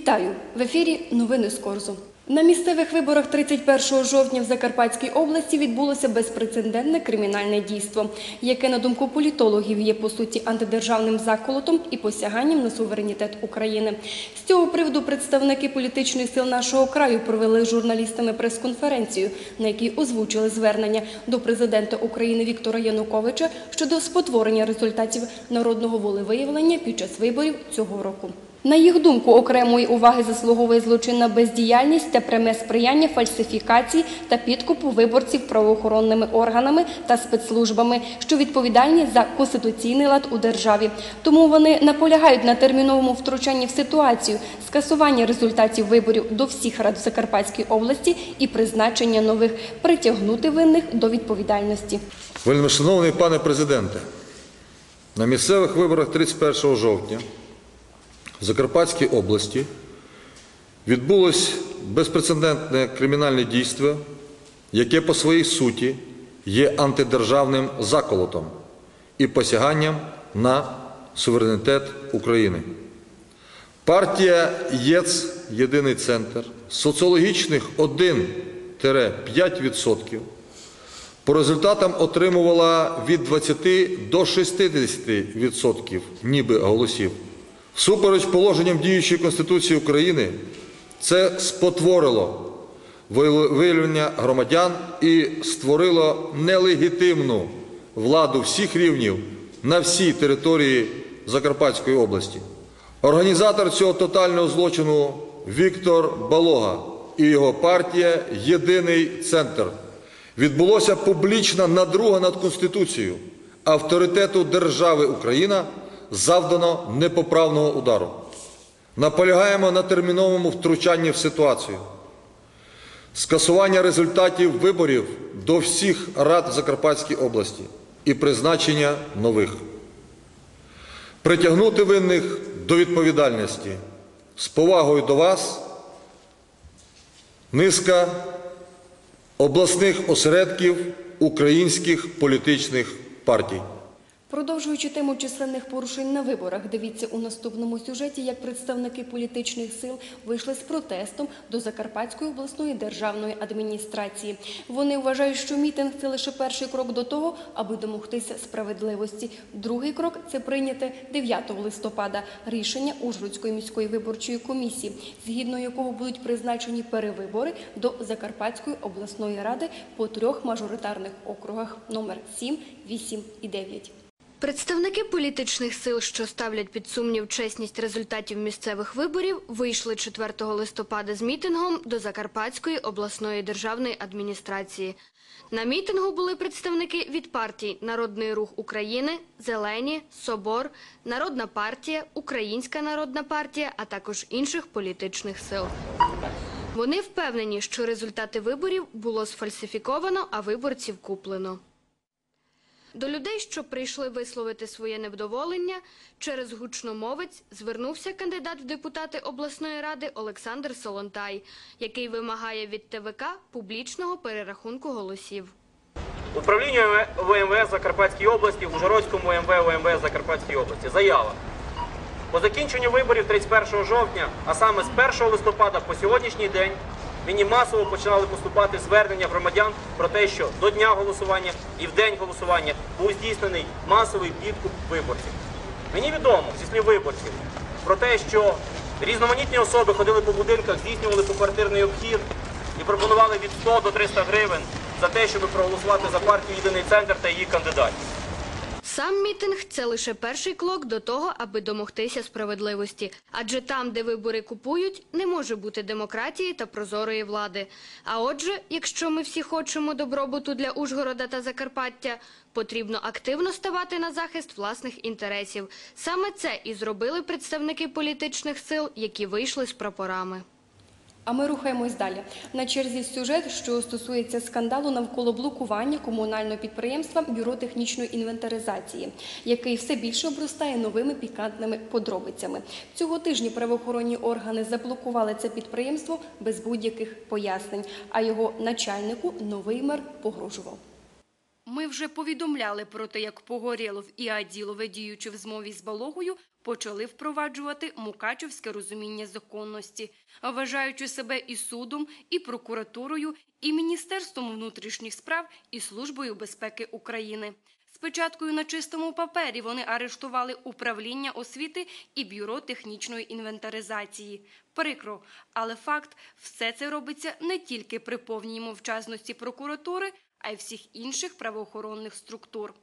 Вітаю! В ефірі новини з Корзу. На місцевих виборах 31 жовтня в Закарпатській області відбулося безпрецедентне кримінальне дійство, яке, на думку політологів, є по суті антидержавним заколотом і посяганням на суверенітет України. З цього приводу представники політичних сил нашого краю провели з журналістами прес-конференцію, на якій озвучили звернення до президента України Віктора Януковича щодо спотворення результатів народного волевиявлення під час виборів цього року. На їх думку, окремої уваги заслуговує злочинна бездіяльність та пряме сприяння фальсифікації та підкупу виборців правоохоронними органами та спецслужбами, що відповідальні за конституційний лад у державі. Тому вони наполягають на терміновому втручанні в ситуацію, скасування результатів виборів до всіх рад Закарпатської області і призначення нових, притягнути винних до відповідальності. Вельмишановний пане президенте, на місцевих виборах 31 жовтня в Закарпатській області відбулось безпрецедентне кримінальне дійство, яке по своїй суті є антидержавним заколотом і посяганням на суверенітет України. Партія ЄЦ Єдиний центр соціологічних 1-5% по результатам отримувала від 20 до 60% ніби голосів. Всупереч положенням діючої Конституції України, це спотворило виявлення громадян і створило нелегітимну владу всіх рівнів на всій території Закарпатської області. Організатор цього тотального злочину Віктор Балога і його партія Єдиний центр. Відбулося публічна надруга над Конституцією. Авторитету держави Україна завдано непоправного удару. Наполягаємо на терміновому втручанні в ситуацію. Скасування результатів виборів до всіх рад Закарпатської області і призначення нових. Притягнути винних до відповідальності. З повагою до вас низка обласних осередків українських політичних партій. Продовжуючи тему численних порушень на виборах, дивіться у наступному сюжеті, як представники політичних сил вийшли з протестом до Закарпатської обласної державної адміністрації. Вони вважають, що мітинг це лише перший крок до того, аби домогтися справедливості. Другий крок це прийняти 9 листопада рішення Ужгородської міської виборчої комісії, згідно якого будуть призначені перевибори до Закарпатської обласної ради по трьох мажоритарних округах номер 7, 8 і 9. Представники політичних сил, що ставлять під сумнів чесність результатів місцевих виборів, вийшли 4 листопада з мітингом до Закарпатської обласної державної адміністрації. На мітингу були представники від партій Народний рух України, Зелені, Собор, Народна партія, Українська народна партія, а також інших політичних сил. Вони впевнені, що результати виборів було сфальсифіковано, а виборців куплено. До людей, що прийшли висловити своє невдоволення, через гучномовець звернувся кандидат в депутати обласної ради Олександр Солонтай, який вимагає від ТВК публічного перерахунку голосів. Управлінню ВМВС Закарпатської області, Ужгородському МВ ВМВС Закарпатської області. Заява. По закінченню виборів 31 жовтня, а саме з 1 листопада по сьогоднішній день, мені масово починали поступати звернення громадян про те, що до дня голосування і в день голосування був здійснений масовий підкуп виборців. Мені відомо зі слів виборців про те, що різноманітні особи ходили по будинках, здійснювали поквартирний обхід і пропонували від 100 до 300 гривень за те, щоб проголосувати за партію Єдиний центр та її кандидатів. Сам мітинг це лише перший крок до того, аби домогтися справедливості. Адже там, де вибори купують, не може бути демократії та прозорої влади. А отже, якщо ми всі хочемо добробуту для Ужгорода та Закарпаття, потрібно активно ставати на захист власних інтересів. Саме це і зробили представники політичних сил, які вийшли з прапорами. А ми рухаємось далі. На черзі сюжет, що стосується скандалу навколо блокування комунального підприємства Бюро технічної інвентаризації, який все більше обростає новими пікантними подробицями. Цього тижня правоохоронні органи заблокували це підприємство без будь-яких пояснень, а його начальнику новий мер погрожував. Ми вже повідомляли про те, як Погорєлов і Аділове, діючи в змові з Балогою, почали впроваджувати мукачівське розуміння законності, вважаючи себе і судом, і прокуратурою, і Міністерством внутрішніх справ, і Службою безпеки України. Спочатку на чистому папері вони арештували управління освіти і бюро технічної інвентаризації. Прикро, але факт все це робиться не тільки при повній мовчазності прокуратури, а й всіх інших правоохоронних структур.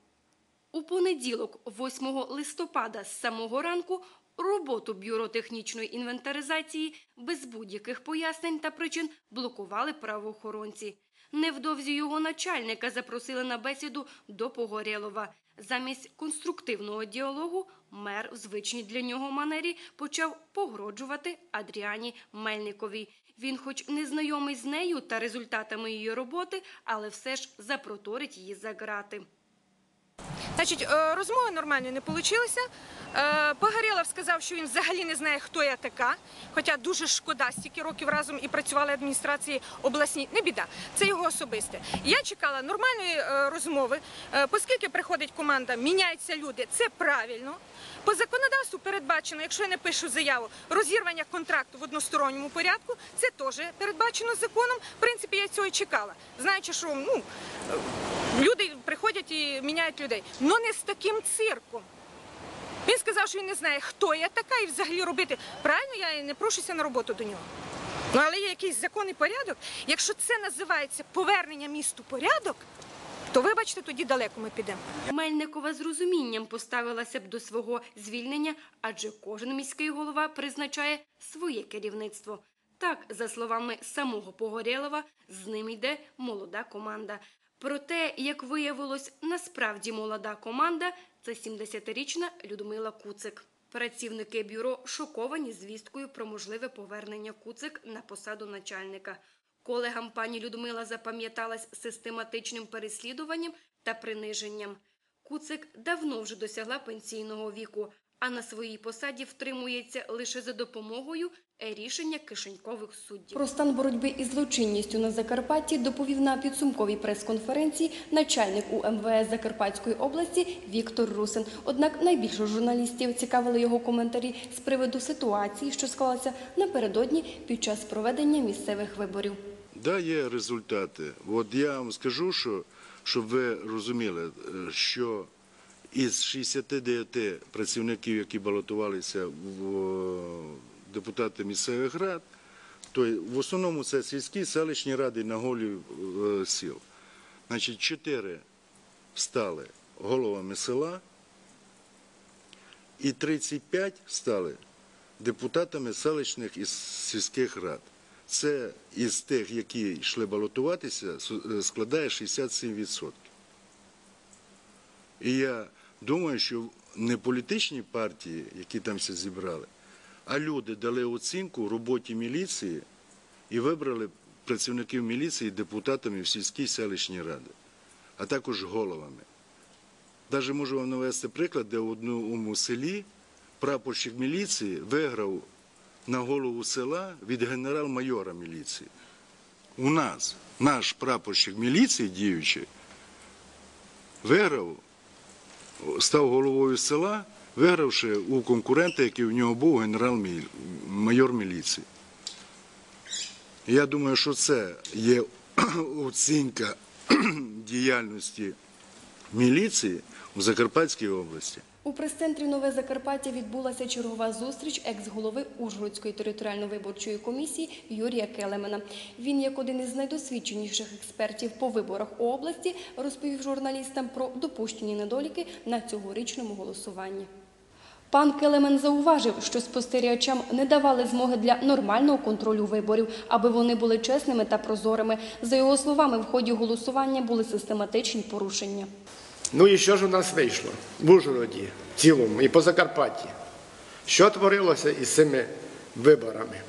У понеділок, 8 листопада, з самого ранку роботу бюро технічної інвентаризації без будь-яких пояснень та причин блокували правоохоронці. Невдовзі його начальника запросили на бесіду до Погорєлова. Замість конструктивного діалогу мер в звичній для нього манері почав погроджувати Адріані Мельниковій. Він, хоч не знайомий з нею та результатами її роботи, але все ж запроторить її за грати. Значить, е, розмови нормальної не вийшло. Погорєлов сказав, що він взагалі не знає, хто я така. Хоча дуже шкода, стільки років разом і працювали адміністрації обласній. Не біда, це його особисте. Я чекала нормальної е, розмови, Е, оскільки приходить команда, міняються люди. Це правильно. По законодавству передбачено, якщо я не пишу заяву, розірвання контракту в односторонньому порядку, це теж передбачено законом. В принципі, я цього чекала. Знаючи, що ну, е, люди приходять і міняють людей. Ну не з таким цирком. Він сказав, що він не знає, хто я така, і взагалі робити. Правильно, я не прошуся на роботу до нього. Ну, але є якийсь законний порядок. Якщо це називається повернення місту порядок, то вибачте, тоді далеко ми підемо. Мельникова з розумінням поставилася б до свого звільнення, адже кожен міський голова призначає своє керівництво. Так, за словами самого Погорєлова, з ним йде молода команда. Проте, як виявилось, насправді молода команда це 70-річна Людмила Куцик. Працівники бюро шоковані звісткою про можливе повернення Куцик на посаду начальника. Колегам пані Людмила запам'яталась систематичним переслідуванням та приниженням. Куцик давно вже досягла пенсійного віку, а на своїй посаді втримується лише за допомогою рішення кишенькових суддів. Про стан боротьби із злочинністю на Закарпатті доповів на підсумковій прес-конференції начальник УМВС Закарпатської області Віктор Русин. Однак найбільше журналістів цікавили його коментарі з приводу ситуації, що склалася напередодні під час проведення місцевих виборів. Да, є результати. От я вам скажу, що щоб ви розуміли, е, що із 69 працівників, які балотувалися в е, депутати місцевих рад, то в основному це сільські селищні ради на голів е, сіл. Значить, 4 стали головами села, і 35 стали депутатами селищних і сільських рад. Це із тих, які йшли балотуватися, е, складає 67%. І я думаю, що не політичні партії, які там все зібрали, а люди дали оцінку роботі міліції і вибрали працівників міліції депутатами в сільській селищній ради, а також головами. Навіть можу вам навести приклад, де в одному селі прапорщик міліції виграв на голову села від генерал-майора міліції. У нас наш прапорщик міліції діючий виграв, став головою села, вигравши у конкурента, який в нього був генерал-майор міліції. Я думаю, що це є оцінка діяльності міліції у Закарпатській області. У прес-центрі Нове Закарпаття відбулася чергова зустріч екс-голови Ужгородської територіально-виборчої комісії Юрія Келемена. Він, як один із найдосвідченіших експертів по виборах у області, розповів журналістам про допущені недоліки на цьогорічному голосуванні. Пан Келемен зауважив, що спостерігачам не давали змоги для нормального контролю виборів, аби вони були чесними та прозорими. За його словами, в ході голосування були систематичні порушення. Ну і що ж у нас вийшло в Ужгороді, в цілому, і по Закарпатті? Що творилося із цими виборами?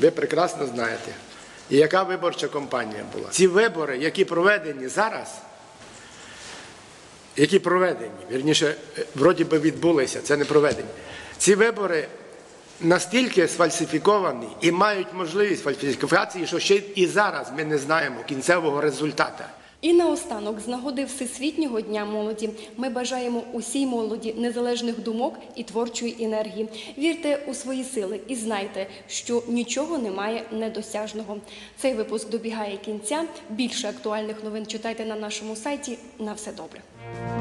Ви прекрасно знаєте. І яка виборча кампанія була? Ці вибори, які проведені зараз, які проведені, вірніше, е, вроді би відбулися, це не проведені. Ці вибори настільки сфальсифіковані і мають можливість фальсифікації, що ще і зараз ми не знаємо кінцевого результату. І наостанок, з нагоди Всесвітнього дня молоді, ми бажаємо усій молоді незалежних думок і творчої енергії. Вірте у свої сили і знайте, що нічого немає недосяжного. Цей випуск добігає кінця. Більше актуальних новин читайте на нашому сайті. На все добре. Thank you.